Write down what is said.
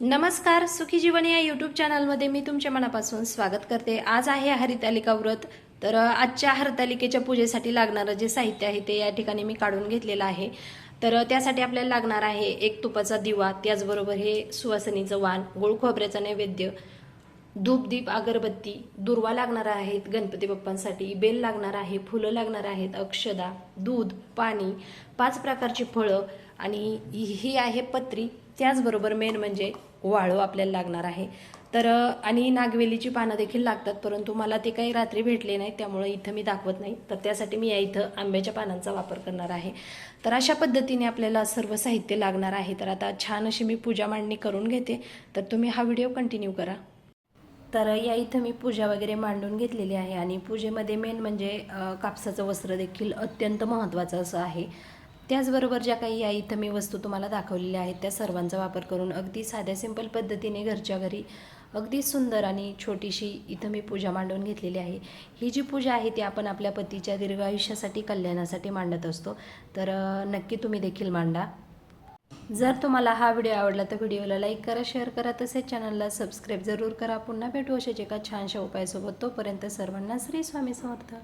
नमस्कार सुखी जीवन या यूट्यूब चॅनलमध्ये मी तुमच्या मनापासून स्वागत करते. आज आहे हरितालिका व्रत. तर आजच्या हरतालिकेच्या पूजेसाठी लागणारं जे साहित्य आहे ते या ठिकाणी मी काढून घेतलेलं आहे. तर त्यासाठी आपल्याला लागणार आहे एक तुपाचा दिवा. त्याचबरोबर हे सुवासनीचं वाण गोळ खोबऱ्याचा नैवेद्य. धूप दीप अगरबत्ती दुर्वा लागणार आहेत गणपती बाप्पांसाठी बेल लागणार आहे फुलं लागणार आहेत अक्षदा दूध पाणी पाच प्रकारची फळं आणि ही आहे पत्री. त्याचबरोबर मेन म्हणजे वाळू आपल्याला लागणार आहे. तर आणि नागवेलीची पानं देखील लागतात परंतु मला ते काही रात्री भेटले नाही त्यामुळे इथं मी दाखवत नाही. तर त्यासाठी मी या इथं आंब्याच्या पानांचा वापर करणार आहे. तर अशा पद्धतीने आपल्याला सर्व साहित्य लागणार आहे. तर आता छान अशी मी पूजा मांडणी करून घेते. तर तुम्ही हा व्हिडिओ कंटिन्यू करा. तर या इथं मी पूजा वगैरे मांडून घेतलेली आहे आणि पूजेमध्ये मेन म्हणजे कापसाचं वस्त्र देखील अत्यंत महत्त्वाचं असं आहे. त्याचबरोबर ज्या काही या इथं मी वस्तू तुम्हाला दाखवलेल्या आहेत त्या सर्वांचा वापर करून अगदी साध्या सिंपल पद्धतीने घरच्या घरी अगदी सुंदर आणि छोटीशी इथं मी पूजा मांडून घेतलेली आहे. ही जी पूजा आहे ती आपण आपल्या पतीच्या दीर्घ आयुष्यासाठी कल्याणासाठी मांडत असतो. तर नक्की तुम्ही देखील मांडा. जर तुम्हाला हा व्हिडिओ आवडला तर व्हिडिओला लाईक करा शेअर करा तसेच चॅनलला सबस्क्राईब जरूर करा. पुन्हा भेटू अशाच एका छानशा उपायासोबत. तोपर्यंत सर्वांना श्री स्वामी समर्थ.